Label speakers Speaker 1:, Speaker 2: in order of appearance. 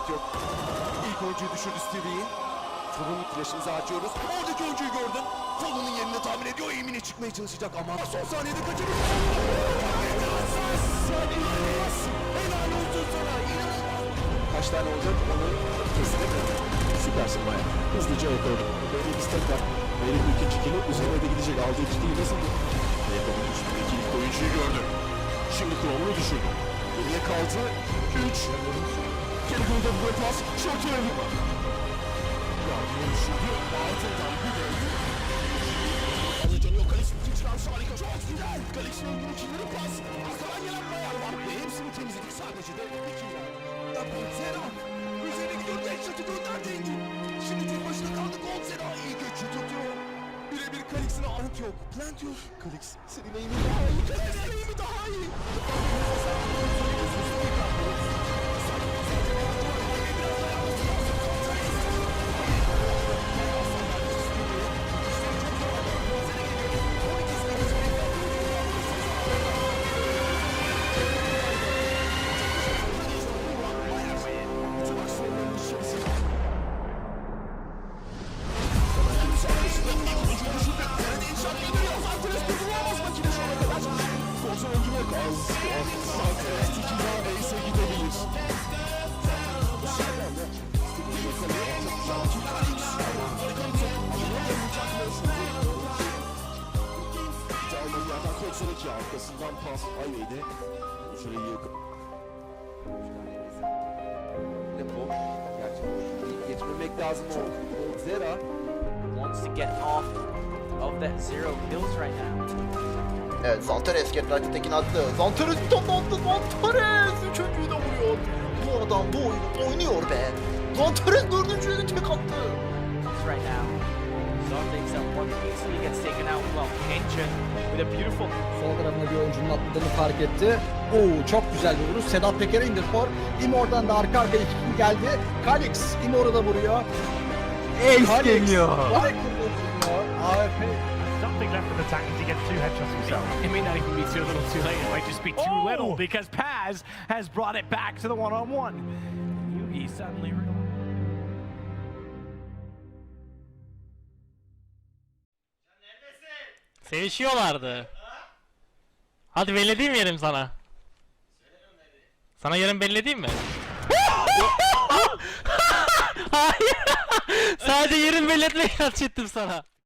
Speaker 1: net yok. İlk oyuncuyu düşürdü Stevie'yi. Fulham'ın flash'ımızı açıyoruz. Oradaki oyuncuyu gördün. Fulham'ın yerini tahmin ediyor. Emin'e çıkmaya çalışacak ama son saniyede kaçırır. Helal olsun sana. Kaç tane olacak onu kestiremedim.
Speaker 2: Süpersin baya. Hızlıca yakaladı. Böyle bir step var. Böyle bir ikinci kili üzerine de gidecek. Aldığı ciddiyi nasıl bu? Yakaladı üstündeki ilk oyuncuyu gördü. Şimdi Chrome'unu düşürdü.
Speaker 1: Geriye kaldı. 3. Kerry'de bu pas. Şut yeri. Yardımı düşürdü. Altından bir de. Alıcan yok. Kalix bütün çıkarmış harika. Çok güzel. Kalix'in öldürü kimleri pas. Arkadan gelen Bayar var. Ve hepsini temizledik. Sadece de iki yer. Zera. Üzerine gidiyor. Genç şatı gönderdi Kalix'ine ant yok. Plant yok. Kalix. Senin eğimin daha iyi. Kalix eğimi daha iyi.
Speaker 2: Yerden Koçer'e ki arkasından pas. Highway'de süreyi yakın.
Speaker 1: Ne boş. Gerçi boş. Geçmemek lazım o. Zera.
Speaker 3: wants to get off of that zero kills right now.
Speaker 4: Evet Zantares Get United'daki attı. Zantares tamamladı. Zantares üçüncüyü de vuruyor. Bu adam bu oyunu oynuyor be. Zantares dördüncüyü de tek attı.
Speaker 3: Right now. Zondex at one easily gets taken out. Well, Kenshin with a beautiful
Speaker 5: Sol tarafına bir oyuncunun atladığını fark etti. Oo çok güzel bir vuruş. Sedat Peker'e indir for. Imor'dan da arka arkaya iki geldi. Kalix Imor'u da vuruyor. Ace geliyor. AFP.
Speaker 6: Something left in the tank to get two headshots himself.
Speaker 7: It may not even be too little too late. It might just be too
Speaker 6: Oh!
Speaker 7: little because Paz has brought it back to the one-on-one. Yugi suddenly realized.
Speaker 8: Sevişiyorlardı. Hadi mi yerim sana? Sana yarın belli değil mi? Hayır. Sadece yerin belli etmeye çalıştım sana.